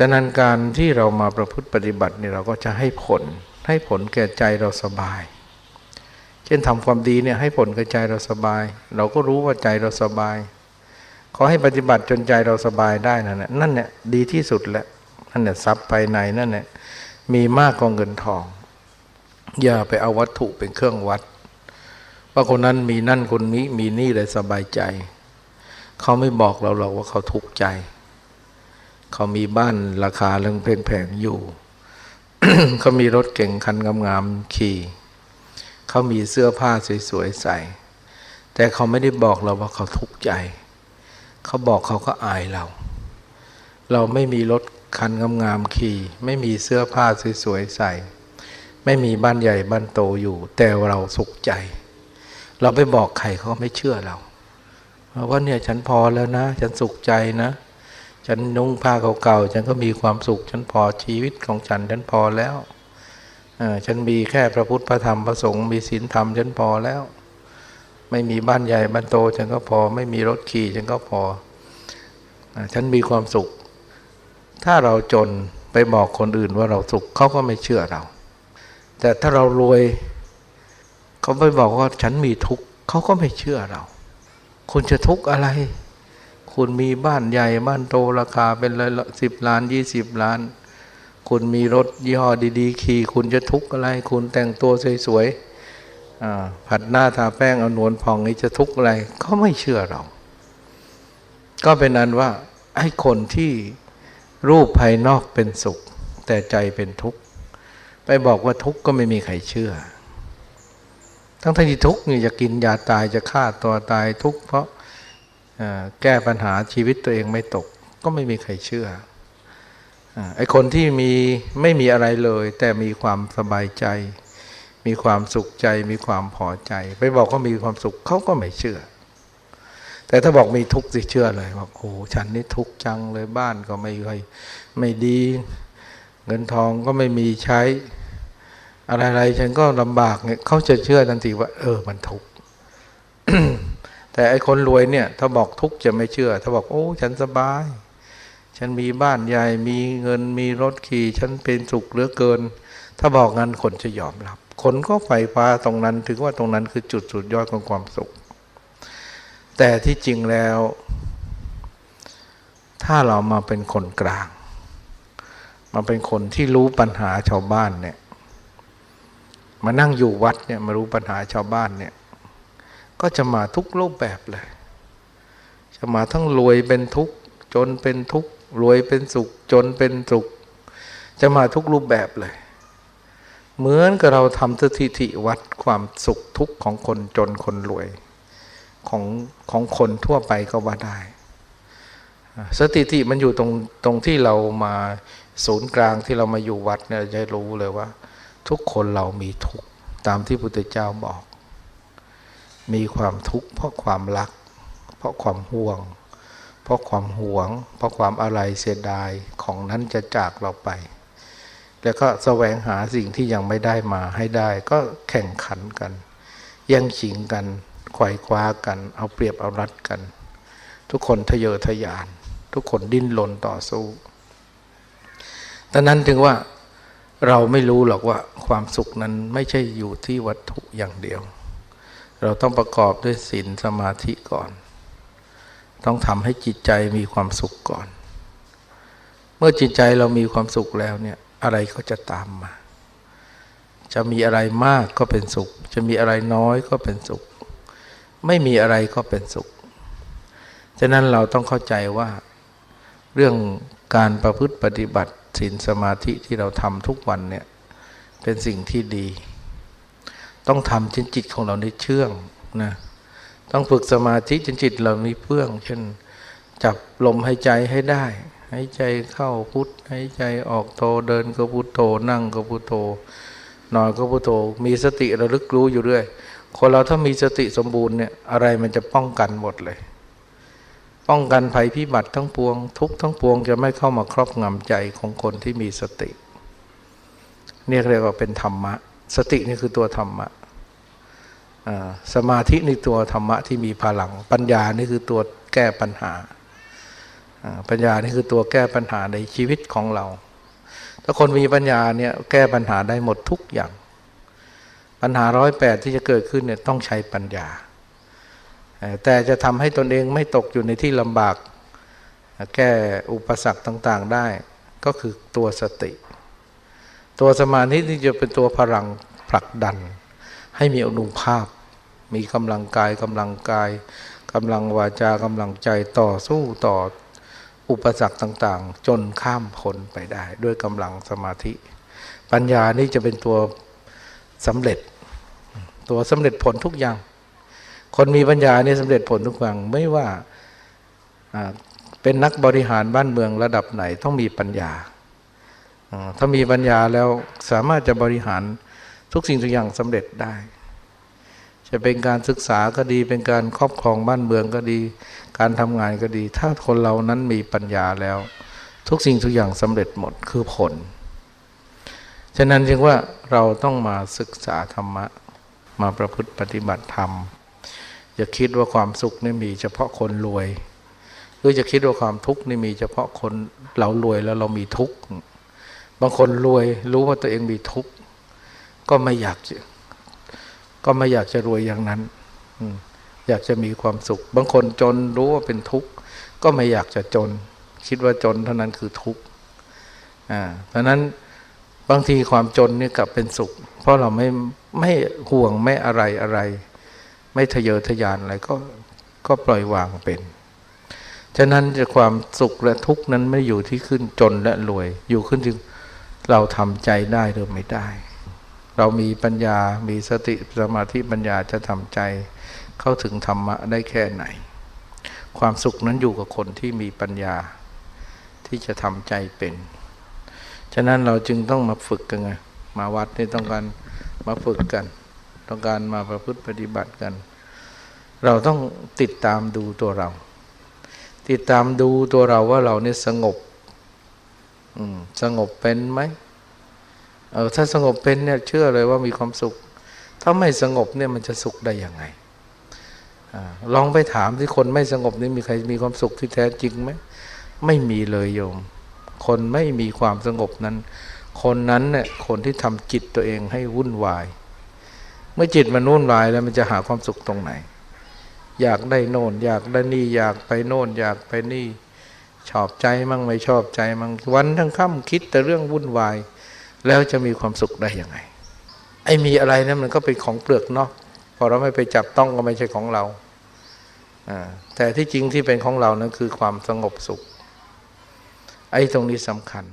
แต่นั้นการที่เรามาประพฤติปฏิบัติเนี่ยเราก็จะให้ผล ให้ผลแก่ใจเราสบาย เช่นทำความดีเนี่ยให้ผลแก่ใจเราสบาย เราก็รู้ว่าใจเราสบาย ขอให้ปฏิบัติจนใจเราสบายได้นั่นแหละนั่นเนี่ยดีที่สุดแล้วนั่นเนี่ยทรัพย์ภายในนั่นเนี่ยมีมากกว่าเงินทอง อย่าไปเอาวัตถุเป็นเครื่องวัดว่าคนนั้นมีนั่นคนนี้มีนี่เลยสบายใจ เขาไม่บอกเราหรอกว่าเขาทุกข์ใจ เขามีบ้านราคาเรื่องแพงๆอยู่ เขามีรถเก่งคันงามๆขี่ เขามีเสื้อผ้าสวยๆใส่ แต่เขาไม่ได้บอกเราว่าเขาทุกข์ใจ เขาบอกเขาก็อายเรา เราไม่มีรถคันงามๆขี่ ไม่มีเสื้อผ้าสวยๆใส่ ไม่มีบ้านใหญ่บ้านโตอยู่ แต่เราสุขใจ เราไปบอกใครเขาไม่เชื่อเราว่าเนี่ยฉันพอแล้วนะ ฉันสุขใจนะ ฉันนุ่งผ้าเก่าๆฉันก็มีความสุข ฉันพอชีวิตของฉันฉันพอแล้วฉันมีแค่พระพุทธพระธรรมพระสงฆ์มีศีลธรรมฉันพอแล้ว ไม่มีบ้านใหญ่บ้านโตฉันก็พอ ไม่มีรถขี่ฉันก็พอฉันมีความสุข ถ้าเราจนไปบอกคนอื่นว่าเราสุขเขาก็ไม่เชื่อเรา แต่ถ้าเรารวยเขาไปบอกว่าฉันมีทุกข์เขาก็ไม่เชื่อเรา คุณจะทุกข์อะไร คุณมีบ้านใหญ่บ้านโตราคาเป็นสิบล้านยี่สิบล้าน คุณมีรถยี่ห้อดีๆ ขี่คุณจะทุกข์อะไร คุณแต่งตัวสวยๆผัดหน้าทาแป้งเอาหนวลพองนี่จะทุกข์อะไรเขาไม่เชื่อเรา ก็เป็นนั้นว่าไอ้คนที่รูปภายนอกเป็นสุข แต่ใจเป็นทุกข์ ไปบอกว่าทุกข์ก็ไม่มีใครเชื่อ ทั้งที่ทุกข์นี่จะกินยาตายจะฆ่าตัวตายทุกข์เพราะ แก้ปัญหาชีวิตตัวเองไม่ตก ก็ไม่มีใครเชื่อไอ้คนที่มีไม่มีอะไรเลย แต่มีความสบายใจ มีความสุขใจ มีความพอใจ ไปบอกเขามีความสุขเขาก็ไม่เชื่อ แต่ถ้าบอกมีทุกข์สิเชื่อเลยบอกโอ้ฉันนี่ทุกข์จังเลยบ้านก็ไม่ค่อยไม่ดี เงินทองก็ไม่มีใช้ อะไรๆฉันก็ลำบากเนี่ยเขาจะเชื่อทันทีว่า เออมันทุกข์ แต่ไอ้คนรวยเนี่ย ถ้าบอกทุกข์จะไม่เชื่อ ถ้าบอกโอ้ ฉันสบาย ฉันมีบ้านใหญ่มีเงินมีรถขี่ ฉันเป็นสุขเหลือเกิน ถ้าบอกงั้นคนจะยอมรับ คนก็ไฟฟ้าตรงนั้นถือว่าตรงนั้นคือจุดสุดยอดของความสุข แต่ที่จริงแล้ว ถ้าเรามาเป็นคนกลาง มาเป็นคนที่รู้ปัญหาชาวบ้านเนี่ย มานั่งอยู่วัดเนี่ยมารู้ปัญหาชาวบ้านเนี่ย ก็จะมาทุกรูปแบบเลย จะมาทั้งรวยเป็นทุกข์จนเป็นทุกข์รวยเป็นสุข จนเป็นสุข จะมาทุกรูปแบบเลย เหมือนกับเราทำสถิติวัดความสุขทุกข์ของคนจนคนรวยของของคนทั่วไปก็ว่าได้ สถิติมันอยู่ตรงตรงที่เรามาศูนย์กลางที่เรามาอยู่วัดเนี่ยจะรู้เลยว่า ทุกคนเรามีทุกข์ตามที่พุทธเจ้าบอก มีความทุกข์เพราะความรัก เพราะความห่วง เพราะความหวง เพราะความอะไรเสียดายของนั้นจะจากเราไป แล้วก็แสวงหาสิ่งที่ยังไม่ได้มาให้ได้ก็แข่งขันกันแย่งชิงกันไขว่คว้ากัน เอาเปรียบเอารัดกัน ทุกคนทะเยอทะยาน ทุกคนดิ้นรนต่อสู้ดังนั้นถึงว่าเราไม่รู้หรอกว่าความสุขนั้นไม่ใช่อยู่ที่วัตถุอย่างเดียว เราต้องประกอบด้วยศีลสมาธิก่อน ต้องทำให้จิตใจมีความสุขก่อน เมื่อจิตใจเรามีความสุขแล้วเนี่ยอะไรก็จะตามมา จะมีอะไรมากก็เป็นสุข จะมีอะไรน้อยก็เป็นสุข ไม่มีอะไรก็เป็นสุข ฉะนั้นเราต้องเข้าใจว่า เรื่องการประพฤติปฏิบัติศีลสมาธิที่เราทำทุกวันเนี่ยเป็นสิ่งที่ดี ต้องทำจนจิตของเราได้เชื่องนะต้องฝึกสมาธิจนจิตเรามีเพื่อง เช่น จับลมหายใจให้ได้หายใจเข้าพุทหายใจออกโทเดินก็พุทโธนั่งก็พุทโธนอนก็พุทโธมีสติระลึกรู้อยู่เรื่อยคนเราถ้ามีสติสมบูรณ์เนี่ยอะไรมันจะป้องกันหมดเลย ป้องกันภัยพิบัติทั้งปวง ทุกทั้งปวงจะไม่เข้ามาครอบงำใจของคนที่มีสติ เนี่ยเรียกว่าเป็นธรรมะ สตินี่คือตัวธรรมะสมาธินี่ตัวธรรมะที่มีพลัง ปัญญานี่คือตัวแก้ปัญหา ปัญญานี่คือตัวแก้ปัญหาในชีวิตของเรา ถ้าคนมีปัญญาเนี่ยแก้ปัญหาได้หมดทุกอย่าง ปัญหาร้อยแปดที่จะเกิดขึ้นเนี่ยต้องใช้ปัญญา แต่จะทำให้ตนเองไม่ตกอยู่ในที่ลำบาก แก้อุปสรรคต่างๆได้ก็คือตัวสติ ตัวสมาธิที่จะเป็นตัวพลังผลักดัน ให้มีอนุภาพ มีกำลังกายกำลังกายกำลังวาจากำลังใจต่อสู้ต่ออุปสรรคต่างๆ จนข้ามพ้นไปได้ ด้วยกำลังสมาธิ ปัญญานี่จะเป็นตัวสำเร็จ ตัวสำเร็จผลทุกอย่าง คนมีปัญญานี่สำเร็จผลทุกอย่างไม่ว่าเป็นนักบริหารบ้านเมืองระดับไหนต้องมีปัญญา ถ้ามีปัญญาแล้วสามารถจะบริหารทุกสิ่งทุกอย่างสำเร็จได้ จะเป็นการศึกษาก็ดี เป็นการครอบครองบ้านเมืองก็ดี การทำงานก็ดี ถ้าคนเรานั้นมีปัญญาแล้ว ทุกสิ่งทุกอย่างสำเร็จหมดคือผล ฉะนั้นจึงว่าเราต้องมาศึกษาธรรมะ มาประพฤติปฏิบัติธรรม อย่าคิดว่าความสุขนี่มีเฉพาะคนรวย หรือจะคิดว่าความทุกข์นี่มีเฉพาะคนเรารวยแล้วเรามีทุกข์ บางคนรวยรู้ว่าตัวเองมีทุกข์ก็ไม่อยากจะก็ไม่อยากจะรวยอย่างนั้นอยากจะมีความสุข บางคนจนรู้ว่าเป็นทุกข์ก็ไม่อยากจะจน คิดว่าจนเท่านั้นคือทุกข์อ่าเพราะนั้นบางทีความจนนี่กลับเป็นสุข เพราะเราไม่ไม่ห่วงไม่อะไรอะไร ไม่ทะเยอทะยานอะไรก็ก็ปล่อยวางเป็นฉะนั้นจะความสุขและทุกข์นั้นไม่อยู่ที่ขึ้นจนและรวย อยู่ขึ้นที่ เราทำใจได้หรือไม่ได้ เรามีปัญญา มีสติสมาธิปัญญาจะทำใจ เข้าถึงธรรมะได้แค่ไหน ความสุขนั้นอยู่กับคนที่มีปัญญา ที่จะทำใจเป็น ฉะนั้นเราจึงต้องมาฝึกกันไง มาวัดนี่ต้องการมาฝึกกัน ต้องการมาประพฤติปฏิบัติกัน เราต้องติดตามดูตัวเรา ติดตามดูตัวเราว่าเราเนี่ยสงบ สงบเป็นไหมเออถ้าสงบเป็นเนี่ยเชื่อเลยว่ามีความสุข ถ้าไม่สงบเนี่ยมันจะสุขได้ยังไงอลองไปถามที่คนไม่สงบนี่มีใครมีความสุขที่แท้จริงไหมไม่มีเลยโยม คนไม่มีความสงบนั้น คนนั้นเนี่ยคนที่ทำจิตตัวเองให้วุ่นวาย เมื่อจิตมันวุ่นวายแล้วมันจะหาความสุขตรงไหน อยากได้โน่น อยากได้นี่อยากไปโน่น อยากไปนี่ ชอบใจมั่งไม่ชอบใจมั่งวันทั้งค่ำคิดแต่เรื่องวุ่นวาย แล้วจะมีความสุขได้ยังไง ไอ้มีอะไรนะั้นมันก็เป็นของเปลือกเนาะพอเราไม่ไปจับต้องก็ไม่ใช่ของเราแต่ที่จริงที่เป็นของเรานั้นคือความสงบสุข ไอ้ตรงนี้สำคัญ